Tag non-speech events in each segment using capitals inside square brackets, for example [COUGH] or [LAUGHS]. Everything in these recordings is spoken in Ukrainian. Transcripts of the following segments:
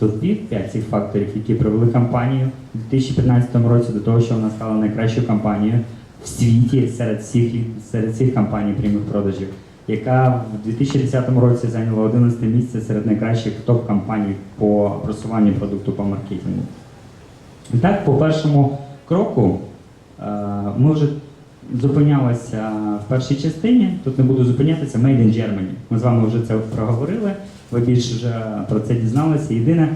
Тут пів п'ять цих факторів, які привели компанію у 2015 році до того, що вона стала найкращою компанією в світі серед всіх серед всіх компаній прямих продажів, яка в 2010 році зайняла 11 місце серед найкращих топ-компаній по просуванню продукту по маркетингу. І так, по першому кроку е, ми вже зупинялися в першій частині. Тут не буду зупинятися. Made in Germany. Ми з вами вже це проговорили. Ви більше вже про це дізналися. Єдине,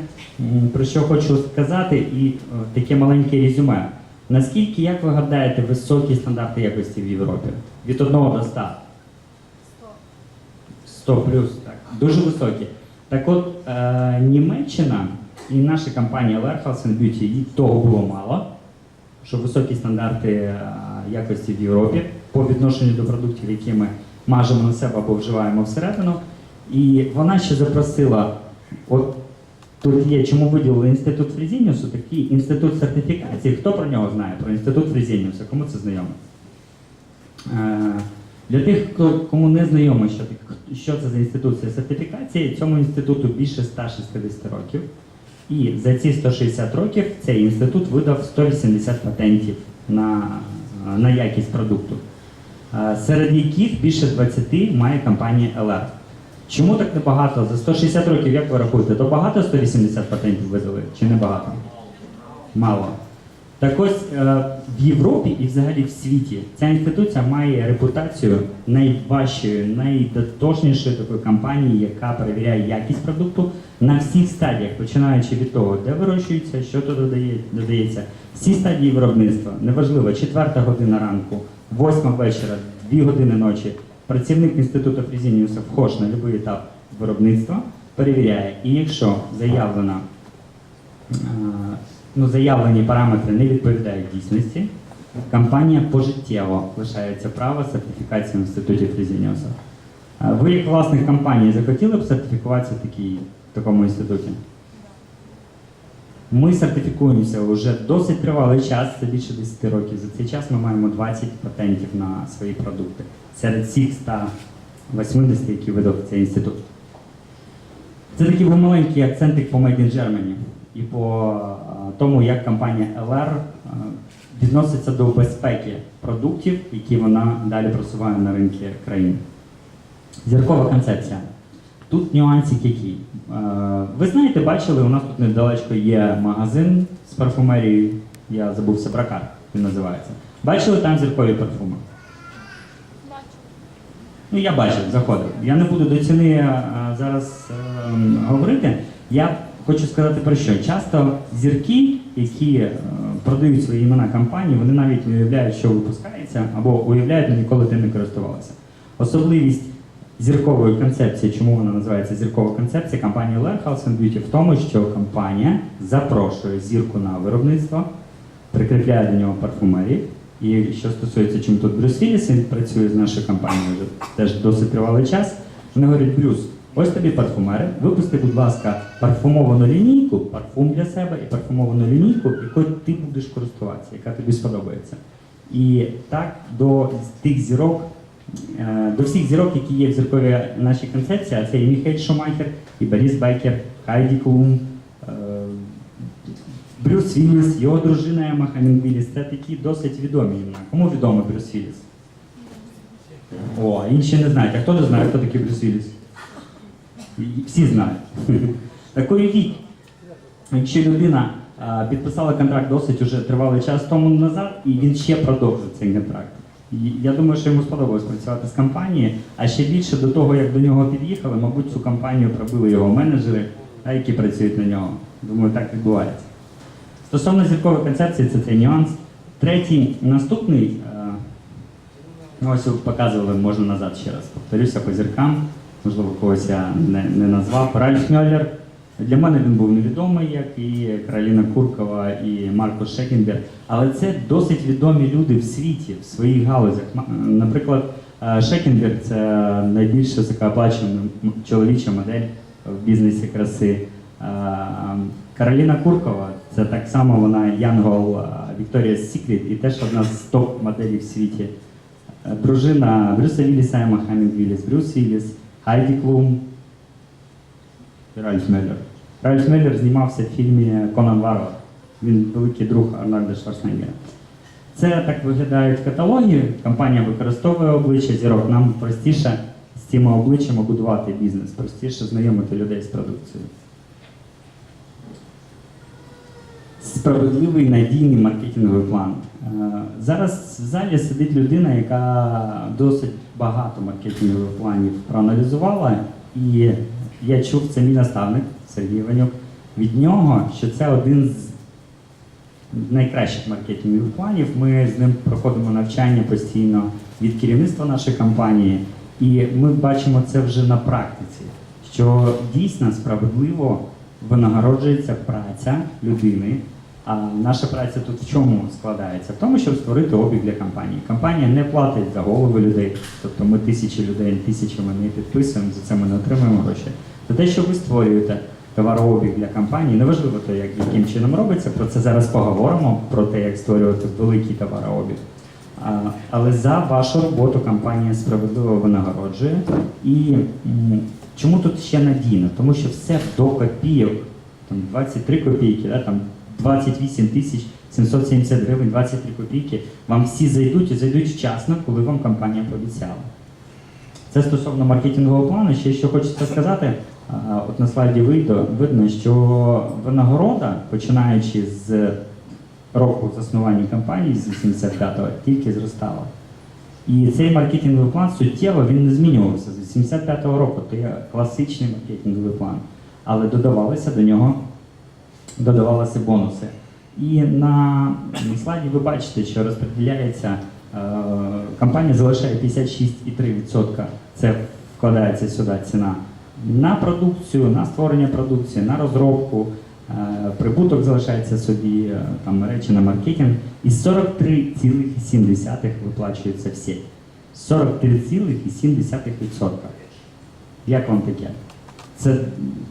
про що хочу сказати, і е, таке маленьке резюме. Наскільки, як ви гадаєте, високі стандарти якості в Європі? Від 1 до 100? 100 плюс, так. Дуже високі. Так от, е, Німеччина і наша компанія Warehouse Beauty, їй того було мало, що високі стандарти е, якості в Європі по відношенню до продуктів, які ми мажемо на себе або вживаємо всередину. І вона ще запросила, от тут є, чому виділили інститут Фрезініусу, такий інститут сертифікації. Хто про нього знає? Про інститут Фрезініуса? Кому це знайомо? Е, Для тих, кому не знайомо, що, що це за інституція сертифікації, цьому інституту більше 160 років. І за ці 160 років цей інститут видав 180 патентів на, на якість продукту, е, серед яких більше 20 має компанія LR. Чому так небагато? За 160 років, як ви рахуєте, то багато 180 патентів видали чи не багато? Мало. Так ось е, в Європі і взагалі в світі ця інституція має репутацію найважчої, найдотошнішої такої компанії, яка перевіряє якість продукту на всіх стадіях, починаючи від того, де вирощується, що додає, додається. Всі стадії виробництва, неважливо, четверта година ранку, восьма вечора, дві години ночі. Працівник інституту Фрезініуса вхож на будь-який етап виробництва, перевіряє. І якщо заявлена Е, ну, заявлені параметри не відповідають дійсності, компанія пожиттєво лишається право сертифікації в інституті Фрезініуса. Е, Ви, як власник компанії, захотіли б сертифікуватися в, такій, в такому інституті? Ми сертифікуємося вже досить тривалий час, це більше 10 років. За цей час ми маємо 20 патентів на свої продукти серед всіх 180, які видав цей інститут. Це такий був маленький акцентик по Made in Germany і по тому, як компанія LR відноситься до безпеки продуктів, які вона далі просуває на ринки країн. Зіркова концепція. Тут нюансик який. Е, Ви знаєте, бачили, у нас тут недалечко є магазин з парфумерією. Я забувся прокат, він називається. Бачили там зіркові парфуми? Ну, я бачив, заходив. Я не буду до ціни е, зараз ем, говорити. Я хочу сказати про що. Часто зірки, які е, продають свої імена компанії, вони навіть не уявляють, що випускається, або уявляють, ніколи тим не користувалися. Особливість зіркової концепції, чому вона називається зіркова концепція компанії Warehouse Beauty в тому, що компанія запрошує зірку на виробництво, прикріпляє до нього парфумерів. І що стосується, чим тут Брюс Вілліс, він працює з нашою компанією вже теж досить тривалий час. Вони говорять, Брюс, ось тобі парфумери, випусти, будь ласка, парфумовану лінійку, парфум для себе і парфумовану лінійку, якою ти будеш користуватися, яка тобі сподобається. І так до тих зірок, до всіх зірок, які є в зірковій нашій концепції, а це і Міхель Шумахер, і Борис Байкер, Хайді Клум, е, Брюс Вілліс, його дружина Ема Хамінг Вілліс, це такі досить відомі імена. Кому відомий Брюс Вілліс? О, інші не знають. А хто не знає, хто такий Брюс Вілліс? Всі знають. [LAUGHS] Так уявіть, якщо людина підписала контракт досить уже тривалий час тому назад, і він ще продовжує цей контракт. Я думаю, що йому сподобалось працювати з компанією, а ще більше до того, як до нього під'їхали, мабуть, цю компанію пробили його менеджери, які працюють на нього. Думаю, так відбувається. Стосовно зіркової концепції, це цей нюанс. Третій, наступний, е, ну, ось показували, можна назад ще раз повторюся по зіркам, можливо, когось я не, не назвав. Ральф Мьоллер. Для мене він був невідомий, як і Кароліна Куркова і Марко Шекенберг. Але це досить відомі люди в світі, в своїх галузях. Наприклад, е, Шекенберг це найбільш високооплачувана чоловіча модель в бізнесі краси. Е, Кароліна Куркова це так само вона Янгол Вікторія Сікрет і теж одна з топ-моделей в світі. Е, Дружина Брюса Вілліса, Ема Хамінг Вілліс, Брюс Вілліс, Хайді Клум Ральф Меллер. Ральф Меллер знімався в фільмі Конан Варвар. Він великий друг Арнольда Шварценеггера. Це так виглядають каталоги. Компанія використовує обличчя зірок. Нам простіше з цими обличчями будувати бізнес, простіше знайомити людей з продукцією. Справедливий надійний маркетинговий план. Е, Зараз в залі сидить людина, яка досить багато маркетингових планів проаналізувала, і я чув це мій наставник Сергій Іванюк від нього, що це один з найкращих маркетингових планів. Ми з ним проходимо навчання постійно від керівництва нашої компанії, і ми бачимо це вже на практиці, що дійсно справедливо винагороджується праця людини. А наша праця тут в чому складається? В тому, щоб створити обіг для компанії. Компанія не платить за голови людей, тобто ми тисячі людей, тисячами не підписуємо, за це ми не отримуємо гроші. За те, що ви створюєте товарообіг для компанії, неважливо то, як, яким чином робиться, про це зараз поговоримо, про те, як створювати великий товарообіг. А, Але за вашу роботу компанія справедливо винагороджує. І м, чому тут ще надійно? Тому що все до копійок, там 23 копійки, да, там 28 тисяч 770 гривень, 23 копійки, вам всі зайдуть і зайдуть вчасно, коли вам компанія пообіцяла. Це стосовно маркетингового плану. Ще що хочеться сказати, от на слайді видно, видно, що винагорода, починаючи з року заснування компанії з 85-го, тільки зростала. І цей маркетинговий план суттєво він не змінювався з 85-го року. То є класичний маркетинговий план. Але додавалися до нього додавалися бонуси. І на слайді ви бачите, що розподіляється, е, компанія залишає 56,3%. Це вкладається сюди ціна на продукцію, на створення продукції, на розробку. е, Прибуток залишається собі, е, там речі на маркетинг. І 43,7 виплачується в сеть. 43,7%. Як вам таке? Це,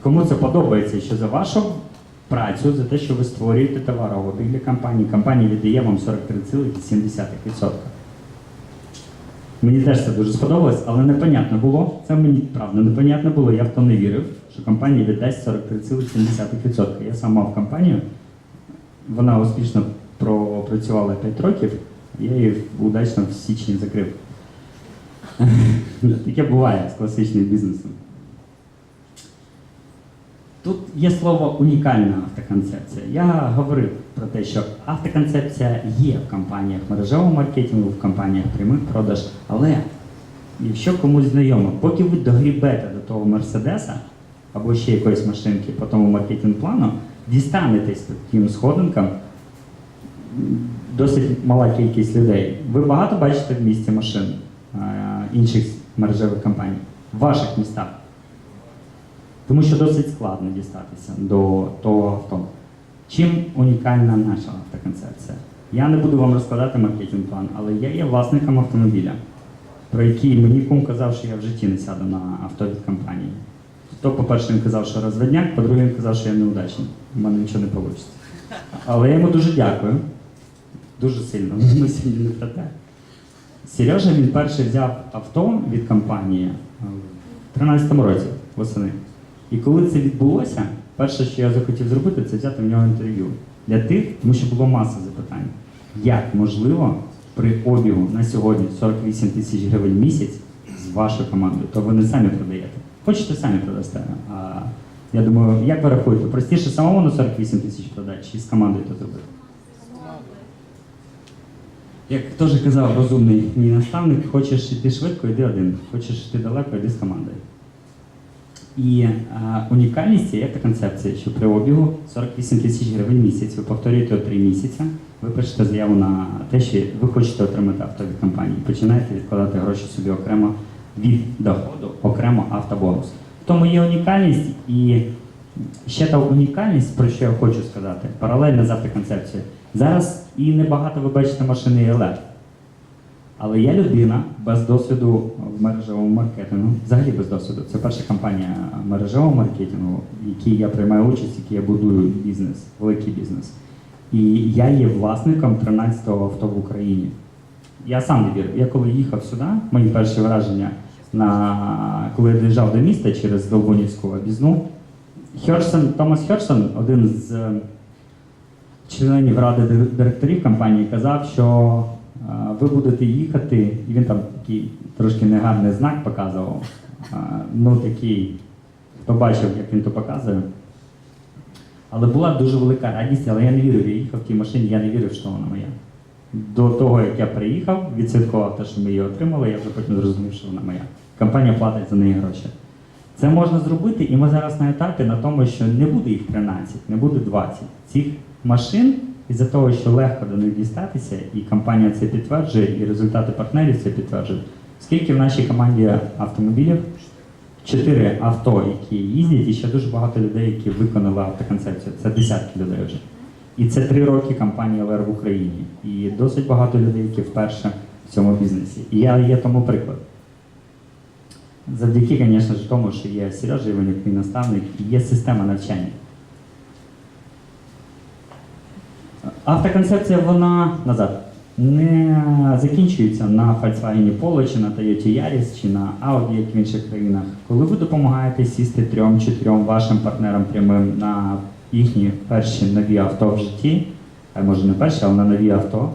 кому це подобається, що за вашу працю, за те, що ви створюєте товарообіг для компанії, компанія віддає вам 43,7%. Мені теж це дуже сподобалось, але непонятно було. Це мені правда непонятно було, я в то не вірив, що компанія віддасть 43,7%. Я сам мав компанію, вона успішно пропрацювала 5 років, я її удачно в січні закрив. [LAUGHS] Таке буває з класичним бізнесом. Тут є слово унікальна автоконцепція. Я говорив про те, що автоконцепція є в компаніях мережевого маркетингу, в компаніях прямих продаж, але якщо комусь знайомо, поки ви догрібете до того Мерседеса або ще якоїсь машинки по тому маркетинг-плану, дістанетесь тим сходинкам, досить мала кількість людей. Ви багато бачите в місті машин е, інших мережевих компаній в ваших містах. Тому що досить складно дістатися до того авто. Чим унікальна наша автоконцепція? Я не буду вам розкладати маркетинг-план, але я є власником автомобіля, про який мені кум казав, що я в житті не сяду на авто від компанії. То, по-перше, він казав, що розведняк, по-друге, він казав, що я неудачний, в мене нічого не вийде. Але я йому дуже дякую. Дуже сильно. Ми [LAUGHS] сьогодні не про те. Сережа він перший взяв авто від компанії е, в 13-му році восени. І коли це відбулося, перше, що я захотів зробити, це взяти в нього інтерв'ю для тих, тому що було маса запитань. Як можливо при обігу на сьогодні 48 тисяч гривень в місяць з вашою командою, то ви не самі продаєте. Хочете самі продасте. А я думаю, як ви рахуєте, простіше самому на 48 тисяч продати чи з командою то зробити? Як теж казав розумний мій наставник, хочеш йти швидко, йди один. Хочеш йти далеко, йди з командою. І е, унікальність цієї автоконцепції, що при обігу 48 тисяч гривень в місяць, ви повторюєте його 3 місяці, ви пишете заяву на те, що ви хочете отримати авто від компанії. Починаєте відкладати гроші собі окремо від доходу, окремо автобонус. Тому є унікальність і ще та унікальність, про що я хочу сказати, паралельно з автоконцепцією. Зараз і небагато ви бачите машини ЕЛЕ. Але я людина без досвіду в мережевому маркетингу, взагалі без досвіду. Це перша компанія мережевого маркетингу, в якій я приймаю участь, в якій я будую бізнес, великий бізнес. І я є власником 13-го авто в Україні. Я сам не вірив. Я коли їхав сюди, мої перші враження, на, коли я доїжджав до міста через Долбунівську обізну, Херсон, Томас Херсон, один з е, членів ради директорів компанії, казав, що ви будете їхати, і він там такий трошки негарний знак показував. Ну такий, хто бачив, як він то показує. Але була дуже велика радість, але я не вірив, я їхав в тій машині, я не вірив, що вона моя. До того, як я приїхав, відсвяткував те, що ми її отримали, я вже потім зрозумів, що вона моя. Компанія платить за неї гроші. Це можна зробити, і ми зараз на етапі на тому, що не буде їх 13, не буде 20. Цих машин із-за того, що легко до них дістатися, і компанія це підтверджує, і результати партнерів це підтверджують. Скільки в нашій команді автомобілів? Чотири авто, які їздять, і ще дуже багато людей, які виконали автоконцепцію. Це десятки людей вже. І це три роки компанії ЛР в Україні. І досить багато людей, які вперше в цьому бізнесі. І я є тому приклад. Завдяки, звісно тому, що є Сережа Іванюк, мій наставник, і є система навчання. Автоконцепція, вона назад не закінчується на Volkswagen Polo, чи на Toyota Yaris, чи на Audi, як в інших країнах. Коли ви допомагаєте сісти трьом-чотирьом вашим партнерам прямим на їхні перші нові авто в житті, а може не перші, але на нові авто,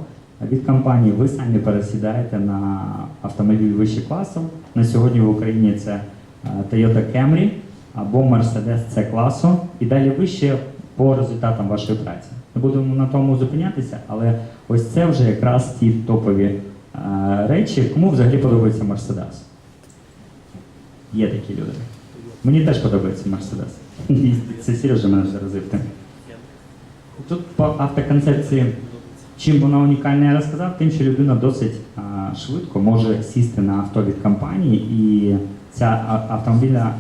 від компанії ви самі пересідаєте на автомобіль вищого класу. На сьогодні в Україні це е, Toyota Camry або Mercedes C класу, і далі вище по результатам вашої праці. Не будемо на тому зупинятися, але ось це вже якраз ті топові е, речі, кому взагалі подобається Mercedes. Є такі люди. Мені теж подобається. І [LAUGHS] Це Сережа мене заразив тим. Тут по автоконцепції, чим вона унікальна, я розказав, тим, що людина досить а, швидко може сісти на авто від компанії, і ця автомобільна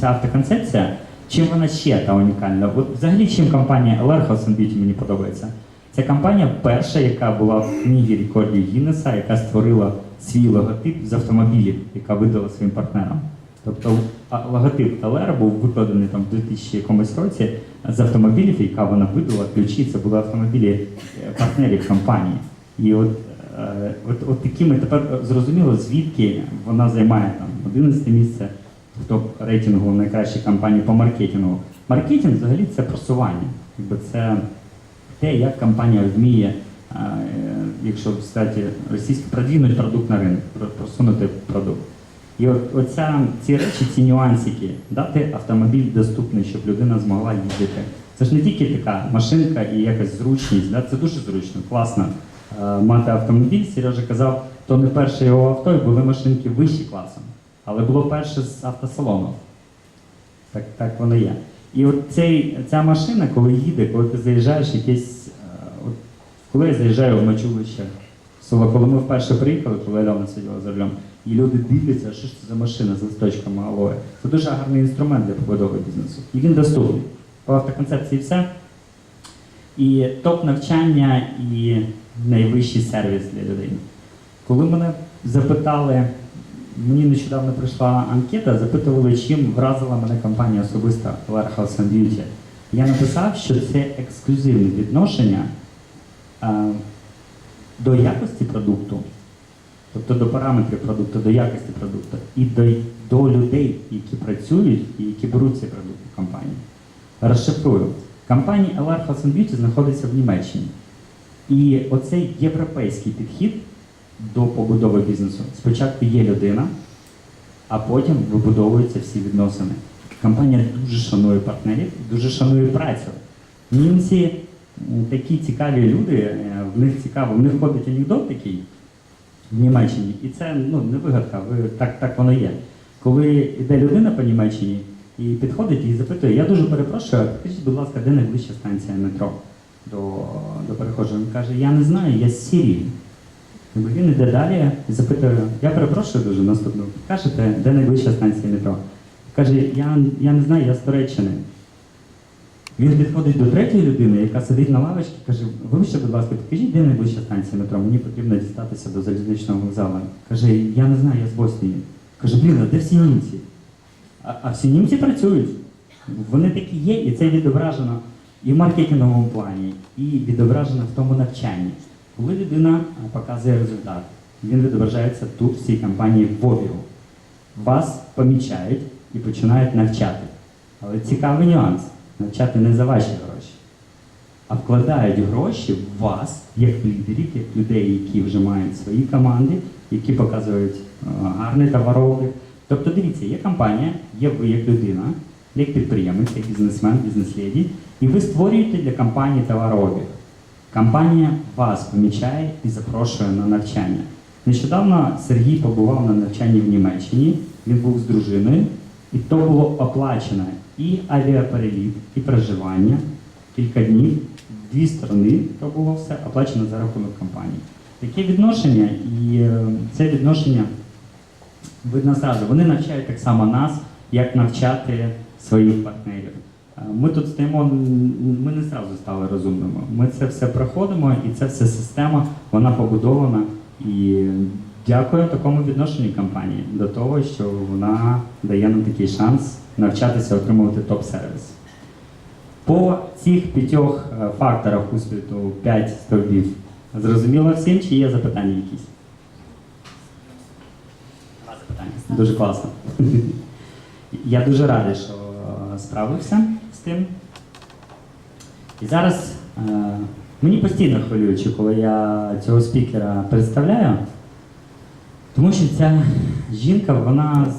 ця автоконцепція, чим вона ще та унікальна? От взагалі, чим компанія House and Beauty мені подобається? Це компанія перша, яка була в книгі рекордів Гіннеса, яка створила свій логотип з автомобілів, яка видала своїм партнерам. Тобто логотип LR був викладений там в 2000 якомусь році з автомобілів, яка вона видала ключі. Це були автомобілі е, партнерів компанії. І от, е, от, от такими тепер зрозуміло, звідки вона займає там 11 місце топ рейтингу найкращих компаній по маркетингу. Маркетинг взагалі це просування. Якби це те, як компанія вміє, е, якщо сказати російською, продвинути продукт на ринок, просунути продукт. І от оця, ці речі, ці нюансики, дати автомобіль доступний, щоб людина змогла їздити. Це ж не тільки така машинка і якась зручність, да? це дуже зручно, класно е, мати автомобіль. Сережа казав, то не перше його авто, і були машинки вищі класом, але було перше з автосалону. Так, так воно є. І от цей, ця машина, коли їде, коли ти заїжджаєш якесь. е, От, коли я заїжджаю в Мачулище, село, коли ми вперше приїхали, коли Альона сиділа за рулем, і люди дивляться, що ж це за машина з листочками алоє. Це дуже гарний інструмент для побудови бізнесу. І він доступний. По автоконцепції все. І топ навчання і найвищий сервіс для людей. Коли мене запитали, мені нещодавно прийшла анкета, запитували, чим вразила мене компанія особисто Warehouse and Beauty. Я написав, що це ексклюзивне відношення е, до якості продукту, тобто до параметрів продукту, до якості продукту, і до, до людей, які працюють і які беруть цей продукт у компанії. Розшифрую. Компанія LR House and Beauty знаходиться в Німеччині. І оцей європейський підхід до побудови бізнесу. Спочатку є людина, а потім вибудовуються всі відносини. Компанія дуже шанує партнерів, дуже шанує працю. Німці такі цікаві люди, е, в них цікаво, в них ходить анекдот такий в Німеччині, і це ну, не вигадка, ви, так, так воно є. Коли йде людина по Німеччині і підходить і запитує, я дуже перепрошую, скажіть, будь ласка, де найближча станція метро до, до перехожого? Він каже, я не знаю, я з Сірії. Він йде далі і запитує, я перепрошую дуже наступну. Кажете, де найближча станція метро? Каже, я, я не знаю, я з Туреччини. Він підходить до третьої людини, яка сидить на лавочці, каже, вибачте, будь ласка, підкажіть, де найближча станція метро? Мені потрібно дістатися до залізничного вокзалу. Каже, я не знаю, я з Боснії. Каже, блін, а де всі німці? А, а всі німці працюють. Вони такі є, і це відображено і в маркетинговому плані, і відображено в тому навчанні. Коли людина показує результат, він відображається тут, в цій компанії в обігу. Вас помічають і починають навчати. Але цікавий нюанс. Навчати не за ваші гроші, а вкладають гроші в вас, як лідерів, як людей, які вже мають свої команди, які показують е, гарний товарообіг. Тобто, дивіться, є компанія, є ви як людина, як підприємець, як бізнесмен, бізнес-леді, і ви створюєте для компанії товарообіг. Компанія вас помічає і запрошує на навчання. Нещодавно Сергій побував на навчанні в Німеччині. Він був з дружиною, і то було оплачено і авіапереліт, і проживання кілька днів, дві сторони, то було все оплачено за рахунок компанії. Таке відношення, і е, це відношення видно зразу. Вони навчають так само нас, як навчати своїх партнерів. Е, Ми тут стоїмо, ми не зразу стали розумними. Ми це все проходимо, і це все система, вона побудована. І дякую такому відношенню компанії до того, що вона дає нам такий шанс навчатися отримувати топ-сервіс. По цих п'ятьох е, факторах успіху 5 стовбів зрозуміло всім, чи є запитання якісь? Два запитання. Дуже класно. [LAUGHS] Я дуже радий, що е, справився з тим. І зараз е, мені постійно хвилююче, коли я цього спікера представляю, тому що ця жінка, вона